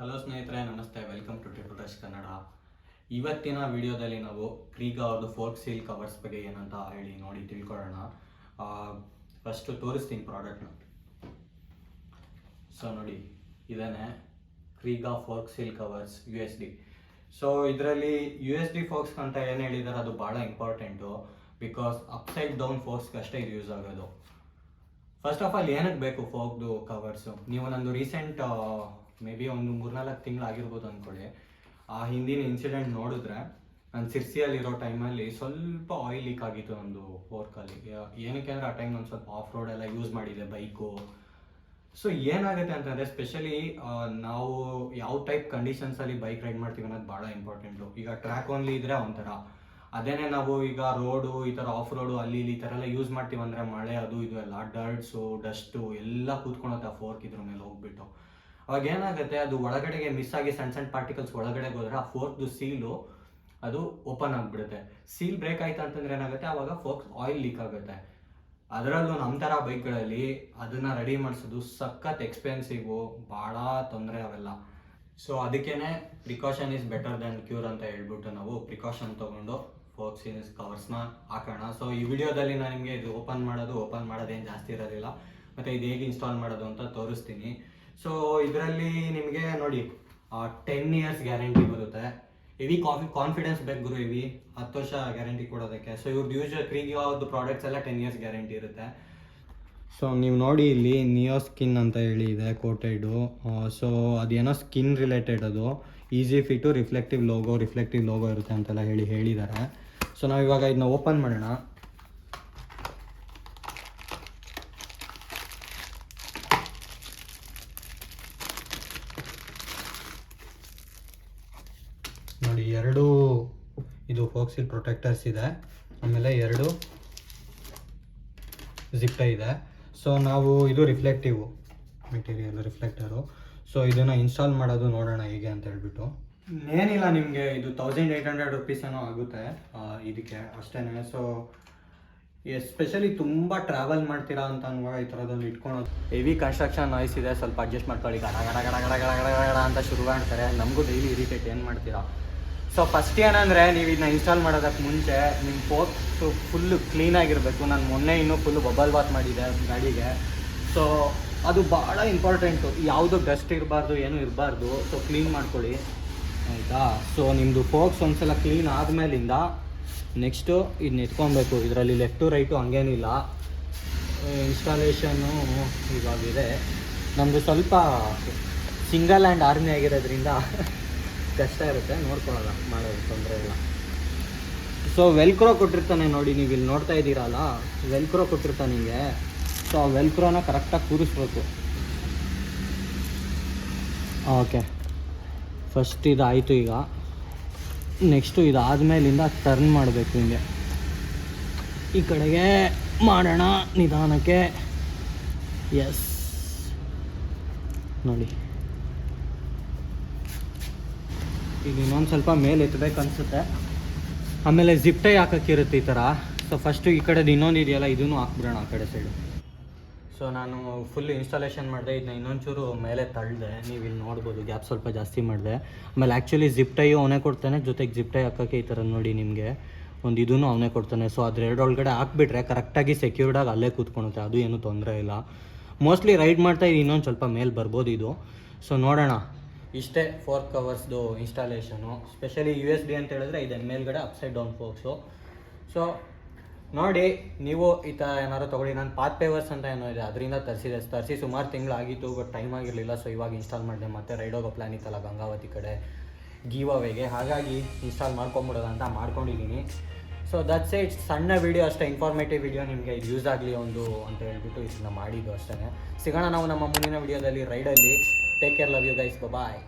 Hello ಸ್ನೇಹಿತರೆ, ನಮಸ್ತೆ. Welcome to touch Kannada ಇವತ್ತಿನ ವಿಡಿಯೋದಲ್ಲಿ ನಾವು ಕ್ರೀಗಾ ಅವ್ರದ್ದು ಫೋರ್ಕ್ ಸೀಲ್ ಕವರ್ಸ್ ಬಗ್ಗೆ ಏನಂತ ಹೇಳಿ ನೋಡಿ ತಿಳ್ಕೊಳ್ಳೋಣ. ಫಸ್ಟು ತೋರಿಸ್ತೀನಿ ಪ್ರಾಡಕ್ಟ್ನ ಸೊ ನೋಡಿ, ಇದೇನೆ Kriega fork seal covers U S D so ಇದರಲ್ಲಿ ಯು ಎಸ್ ಡಿ ಫೋರ್ಕ್ಸ್ ಅಂತ ಏನು ಹೇಳಿದ್ದಾರೆ ಅದು ಭಾಳ important because upside down forks ಅಷ್ಟೇ ಇದು ಯೂಸ್ ಆಗೋದು. ಫಸ್ಟ್ ಆಫ್ ಆಲ್ ಏನಕ್ಕೆ ಬೇಕು ಫೋಕ್ದು ಕವರ್ಸು ನೀವು ನಂದು ರೀಸೆಂಟ್ ಮೇ ಬಿ ಒಂದು ಮೂರ್ನಾಲ್ಕು ತಿಂಗಳು ಆಗಿರ್ಬೋದು ಅಂದ್ಕೊಳ್ಳಿ ಆ ಹಿಂದಿನ ಇನ್ಸಿಡೆಂಟ್ ನೋಡಿದ್ರೆ, ನಾನು ಸಿರ್ಸಿಯಲ್ಲಿರೋ ಟೈಮಲ್ಲಿ ಸ್ವಲ್ಪ ಆಯಿಲ್ ಲೀಕ್ ಆಗಿತ್ತು ಒಂದು ಫೋರ್ಕಲ್ಲಿ ಏನಕ್ಕೆ ಅಂದರೆ ಆ ಟೈಮ್ ನಾನು ಸ್ವಲ್ಪ ಆಫ್ ರೋಡ್ ಎಲ್ಲ ಯೂಸ್ ಮಾಡಿದೆ ಬೈಕು ಸೊ ಏನಾಗುತ್ತೆ ಅಂತಂದರೆ ಸ್ಪೆಷಲಿ ನಾವು ಯಾವ ಟೈಪ್ ಕಂಡೀಷನ್ಸಲ್ಲಿ ಬೈಕ್ ರೈಡ್ ಮಾಡ್ತೀವಿ ಅನ್ನೋದು ಭಾಳ ಇಂಪಾರ್ಟೆಂಟು ಈಗ ಟ್ರ್ಯಾಕ್ ಓನ್ಲಿ ಇದ್ದರೆ ಒಂಥರ. ಅದೇನೇ ನಾವು ಈಗ ರೋಡು ಈ ಥರ ಆಫ್ ರೋಡು ಅಲ್ಲಿ ಇಲ್ಲಿ ಈ ಥರ ಎಲ್ಲ ಯೂಸ್ ಮಾಡ್ತೀವಿ ಅಂದರೆ ಮಳೆ ಅದು ಇದು ಎಲ್ಲ ಡರ್ಟ್ಸು ಡಸ್ಟು ಎಲ್ಲ ಕೂತ್ಕೊಳತ್ತೆ ಆ ಫೋರ್ಕ್ ಇದ್ರ ಮೇಲೆ ಹೋಗ್ಬಿಟ್ಟು. ಅವಾಗ ಏನಾಗುತ್ತೆ ಅದು ಒಳಗಡೆಗೆ ಮಿಸ್ ಆಗಿ ಸಣ್ಣ ಸಣ್ಣ ಪಾರ್ಟಿಕಲ್ಸ್ ಒಳಗಡೆ ಹೋದ್ರೆ ಆ ಫೋರ್ಕ್ದು ಸೀಲು ಅದು ಓಪನ್ ಆಗಿಬಿಡುತ್ತೆ. ಸೀಲ್ ಬ್ರೇಕ್ ಆಯ್ತು ಅಂತಂದ್ರೆ ಏನಾಗುತ್ತೆ ಆವಾಗ ಫೋರ್ಕ್ ಆಯಿಲ್ ಲೀಕ್ ಆಗುತ್ತೆ. ಅದರಲ್ಲೂ ನಮ್ಮ ಥರ ಬೈಕ್ಗಳಲ್ಲಿ ಅದನ್ನ ರೆಡಿ ಮಾಡಿಸೋದು ಸಖತ್ ಎಕ್ಸ್ಪೆನ್ಸಿವು ಭಾಳ ತೊಂದರೆ ಅವೆಲ್ಲ. ಸೊ ಅದಕ್ಕೇನೆ precaution is better than cure ಅಂತ ಹೇಳ್ಬಿಟ್ಟು ನಾವು ಪ್ರಿಕಾಷನ್ ತೊಗೊಂಡು ಫೋಕ್ ಕವರ್ಸ್ ಕವರ್ಸ್ನ ಹಾಕೋಣ. ಸೊ ಈ ವಿಡಿಯೋದಲ್ಲಿ ನಾನು ನಿಮಗೆ ಇದು ಓಪನ್ ಮಾಡೋದು ಓಪನ್ ಮಾಡೋದೇನು ಜಾಸ್ತಿ ಇರೋದಿಲ್ಲ. ಮತ್ತು ಇದು ಹೇಗೆ ಇನ್ಸ್ಟಾಲ್ ಮಾಡೋದು ಅಂತ ತೋರಿಸ್ತೀನಿ. ಸೊ ಇದರಲ್ಲಿ ನಿಮಗೆ ನೋಡಿ ಟೆನ್ ಇಯರ್ಸ್ ಗ್ಯಾರಂಟಿ ಬರುತ್ತೆ. ಇವಿ ಕಾಫಿ ಕಾನ್ಫಿಡೆನ್ಸ್ ಬೇಕು ಗುರು ಇವಿ ಹತ್ತು ವರ್ಷ ಗ್ಯಾರಂಟಿ ಕೊಡೋದಕ್ಕೆ. ಸೊ ಇವ್ರದ್ದು ಯೂಸ್ ಕ್ರೀಗಿ ಅವ್ರದ್ದು ಪ್ರಾಡಕ್ಟ್ಸ್ ಎಲ್ಲ ಟೆನ್ ಇಯರ್ಸ್ ಗ್ಯಾರಂಟಿ ಇರುತ್ತೆ. ಸೊ ನೀವು ನೋಡಿ ಇಲ್ಲಿ ನಿಯೋ ಸ್ಕಿನ್ ಅಂತ ಹೇಳಿ ಇದೆ ಕೋಟೆಡು ಸೊ ಅದೇನೋ ಸ್ಕಿನ್ ರಿಲೇಟೆಡ್ ಅದು. Easy fit reflective logo reflective logo ಇರುತ್ತೆ ಅಂತೆಲ್ಲ ಹೇಳಿ ಹೇಳಿದ್ದಾರೆ. ಸೊ ನಾವು ಇವಾಗ ಇದನ್ನ ಓಪನ್ ಮಾಡೋಣ ನೋಡಿ ಎರಡು ಇದು ಫೋಕ್ಸಿಲ್ ಪ್ರೊಟೆಕ್ಟರ್ಸ್ ಇದೆ. ಆಮೇಲೆ ಎರಡು ಜಿಪ್ಟ ಇದೆ. ಸೊ ನಾವು ಇದು ರಿಫ್ಲೆಕ್ಟಿವ್ ಮೆಟೀರಿಯಲ್ ರಿಫ್ಲೆಕ್ಟರು ಸೊ ಇದನ್ನು ಇನ್ಸ್ಟಾಲ್ ಮಾಡೋದು ನೋಡೋಣ ಹೇಗೆ ಅಂತ ಹೇಳ್ಬಿಟ್ಟು. ಏನಿಲ್ಲ ನಿಮಗೆ ಇದು ತೌಸಂಡ್ ಏಯ್ಟ್ ಹಂಡ್ರೆಡ್ ರುಪೀಸ್ ಏನೋ ಆಗುತ್ತೆ. ಇದಕ್ಕೆ ಅಷ್ಟೇ ಸೊ ಎಸ್ಪೆಷಲಿ ತುಂಬ ಟ್ರಾವೆಲ್ ಮಾಡ್ತೀರಾ ಅಂತ ಅನ್ವಾಗ ಈ ಥರದಲ್ಲಿ ಇಟ್ಕೊಳೋದು. ಹೆವಿ ಕನ್ಸ್ಟ್ರಕ್ಷನ್ ನಾಯ್ಸ್ ಇದೆ. ಸ್ವಲ್ಪ ಅಡ್ಜಸ್ಟ್ ಮಾಡ್ಕೊಳ್ಳಿ. ಗಡ ಗಡ ಗಡ ಗಡ ಗಡ ಗಡ ಗಡ ಅಂತ ಶುರು ಮಾಡ್ತಾರೆ ನಮಗೂ ಡೈಲಿ ಇರಿಟೇಟ್ ಏನು ಮಾಡ್ತೀರಾ? ಸೊ ಫಸ್ಟ್ ಏನಂದರೆ ನೀವು ಇದನ್ನ ಇನ್ಸ್ಟಾಲ್ ಮಾಡೋದಕ್ಕೆ ಮುಂಚೆ ನಿಮ್ಮ ಫೋಕ್ಸು ಫುಲ್ಲು ಕ್ಲೀನಾಗಿರಬೇಕು ನಾನು ಮೊನ್ನೆ ಇನ್ನೂ ಫುಲ್ಲು ಬಬಲ್ ಬಾತ್ ಮಾಡಿದೆ ಗಾಡಿಗೆ. ಸೊ ಅದು ಭಾಳ ಇಂಪಾರ್ಟೆಂಟು ಯಾವುದು ಡಸ್ಟ್ ಇರಬಾರ್ದು, ಏನೂ ಇರಬಾರ್ದು ಸೊ ಕ್ಲೀನ್ ಮಾಡ್ಕೊಳ್ಳಿ. ಆಯಿತಾ? ಸೊ ನಿಮ್ಮದು ಫೋಕ್ಸ್ ಒಂದ್ಸಲ ಕ್ಲೀನ್ ಆದಮೇಲಿಂದ ನೆಕ್ಸ್ಟು ಇದನ್ನ ಎತ್ಕೊಬೇಕು ಇದರಲ್ಲಿ ಲೆಫ್ಟು ರೈಟು ಹಂಗೇನಿಲ್ಲ. ಇನ್ಸ್ಟಾಲೇಷನ್ನು ಇವಾಗಿದೆ. ನಮ್ಮದು ಸ್ವಲ್ಪ ಸಿಂಗಲ್ ಆ್ಯಂಡ್ ಆರ್ಮಿ ಆಗಿರೋದ್ರಿಂದ ಕಷ್ಟ ಇರುತ್ತೆ ನೋಡ್ಕೊಳ್ಳೋಲ್ಲ ಮಾಡೋದು ತೊಂದರೆ ಇಲ್ಲ. ಸೊ ವೆಲ್ಕ್ರೋ ಕೊಟ್ಟಿರ್ತಾನೆ ನೋಡಿ, ನೀವು ಇಲ್ಲಿ ನೋಡ್ತಾ ಇದ್ದೀರಲ್ಲ ವೆಲ್ಕ್ರೋ ಕೊಟ್ಟಿರ್ತಾನೆ ನಿಮಗೆ ಸೊ ಆ ವೆಲ್ಕ್ರೋನ ಕರೆಕ್ಟಾಗಿ ಕೂರಿಸ್ಬೇಕು. ಓಕೆ ಫಸ್ಟ್ ಇದಾಯಿತು ಈಗ. ನೆಕ್ಸ್ಟು ಇದಾದ್ಮೇಲಿಂದ ಟರ್ನ್ ಮಾಡಬೇಕು ಹಿಂಗೆ. ಈ ಕಡೆಗೆ ಮಾಡೋಣ ನಿಧಾನಕ್ಕೆ. ಎಸ್ ನೋಡಿ. ಈಗ ಇನ್ನೊಂದು ಸ್ವಲ್ಪ ಮೇಲೆ ಎತ್ತಬೇಕು ಅನಿಸುತ್ತೆ. ಆಮೇಲೆ ಜಿಪ್ಟೈ ಹಾಕೋಕ್ಕಿರುತ್ತೆ ಈ ಥರ ಸೊ ಫಸ್ಟು ಈ ಕಡೆದು ಇನ್ನೊಂದು ಇದೆಯಲ್ಲ, ಇದನ್ನು ಹಾಕ್ಬಿಡೋಣ ಆ ಕಡೆ ಸೈಡು ಸೊ ನಾನು ಫುಲ್ ಇನ್ಸ್ಟಾಲೇಷನ್ ಮಾಡಿದೆ ಇದನ್ನ ಇನ್ನೊಂಚೂರು ಮೇಲೆ ತಳ್ಳಿದೆ ನೀವು ಇಲ್ಲಿ ನೋಡ್ಬೋದು ಗ್ಯಾಪ್ ಸ್ವಲ್ಪ ಜಾಸ್ತಿ ಮಾಡಿದೆ. ಆಮೇಲೆ ಆ್ಯಕ್ಚುಲಿ ಜಿಪ್ಟೈ ಅವನೇ ಕೊಡ್ತಾನೆ, ಜೊತೆಗೆ ಜಿಪ್ಟೈ ಹಾಕೋಕ್ಕೆ ಈ ಥರ ನೋಡಿ ನಿಮಗೆ. ಒಂದು ಇದೂ ಅವನೇ ಕೊಡ್ತಾನೆ. ಸೊ ಅದ್ರ ಎರಡು ಒಳಗಡೆ ಹಾಕ್ಬಿಟ್ರೆ ಕರೆಕ್ಟಾಗಿ ಸೆಕ್ಯೂರ್ಡಾಗಿ ಅಲ್ಲೇ ಕೂತ್ಕೊಳುತ್ತೆ, ಅದು ಏನೂ ತೊಂದರೆ ಇಲ್ಲ. ಮೋಸ್ಟ್ಲಿ ರೈಡ್ ಮಾಡ್ತಾ ಇದು ಇನ್ನೊಂದು ಸ್ವಲ್ಪ ಮೇಲೆ ಬರ್ಬೋದು ಇದು. ಸೊ ನೋಡೋಣ. ಇಷ್ಟೇ fork ಕವರ್ಸ್ದು installation specially U S B ಅಂತ ಹೇಳಿದ್ರೆ ಇದೆ ಮೇಲ್ಗಡೆ ಅಪ್ಸೈಡ್ ಡೌನ್ ಫೋಕ್ಸು ಸೊ ನೋಡಿ, ನೀವು ಈ ಥರ ಏನಾದ್ರು ತೊಗೊಳ್ಳಿ. ನಾನು ಪಾತ್ ಪೇವರ್ಸ್ ಅಂತ ಏನೋ ಇದೆ, ಅದರಿಂದ ತರಿಸಿದೆ. ತರಿಸಿ ಸುಮಾರು ತಿಂಗಳಾಗಿತ್ತು ಬಟ್ ಟೈಮ್ ಆಗಿರಲಿಲ್ಲ ಸೊ ಇವಾಗ ಇನ್ಸ್ಟಾಲ್ ಮಾಡಿದೆ. ಮತ್ತೆ ರೈಡ್ ಹೋಗೋ ಪ್ಲ್ಯಾನ್ ಇತ್ತಲ್ಲ ಗಂಗಾವತಿ ಕಡೆ ಗೀವಾವೆಗೆ ಹಾಗಾಗಿ ಇನ್ಸ್ಟಾಲ್ ಮಾಡ್ಕೊಂಬಿಡೋದು ಅಂತ ಮಾಡ್ಕೊಂಡಿದ್ದೀನಿ. ಸೊ ದಟ್ಸ್ ಇಟ್ ಸಣ್ಣ ವಿಡಿಯೋ ಅಷ್ಟೇ ಇನ್ಫಾರ್ಮೇಟಿವ್ ವಿಡಿಯೋ ನಿಮಗೆ ಯೂಸ್ ಆಗಲಿ ಒಂದು ಅಂತ ಹೇಳ್ಬಿಟ್ಟು ಇದನ್ನ ಮಾಡಿದ್ದು ಅಷ್ಟೇ ಸಿಗೋಣ ನಾವು ನಮ್ಮ ಮುಂದಿನ ವಿಡಿಯೋದಲ್ಲಿ ರೈಡಲ್ಲಿ take care love you guys bye